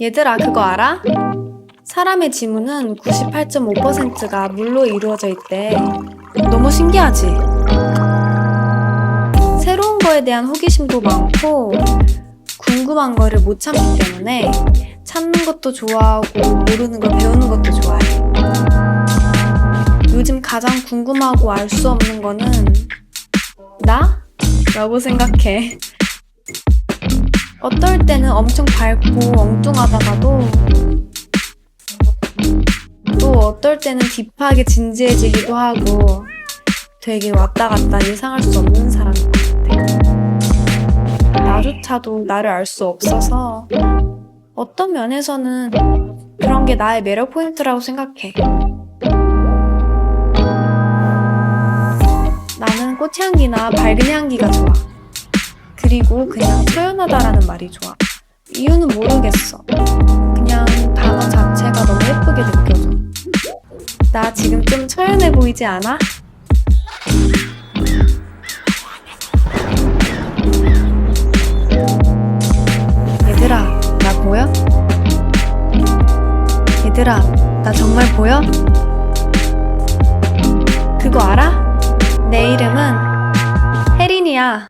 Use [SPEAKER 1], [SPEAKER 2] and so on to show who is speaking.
[SPEAKER 1] 얘들아, 그거 알아? 사람의 지문은 98.5%가 물로 이루어져 있대. 너무 신기하지? 새로운 거에 대한 호기심도 많고, 궁금한 거를 못 참기 때문에 찾는 것도 좋아하고, 모르는 걸 배우는 것도 좋아해. 요즘 가장 궁금하고 알 수 없는 거는 나? 라고 생각해. 어떨 때는 엄청 밝고 엉뚱하다가도 또 어떨 때는 딥하게 진지해지기도 하고 되게 왔다 갔다 예상할 수 없는 사람인 것 같아. 나조차도 나를 알 수 없어서 어떤 면에서는 그런 게 나의 매력 포인트라고 생각해. 나는 꽃향기나 밝은 향기가 좋아. 그리고 그냥 표현하다라는 말이 좋아. 이유는 모르겠어. 그냥 단어 자체가 너무 예쁘게 느껴져. 나 지금 좀 초연해 보이지 않아? 얘들아, 나 보여? 얘들아, 나 정말 보여? 그거 알아? 내 이름은 혜린이야.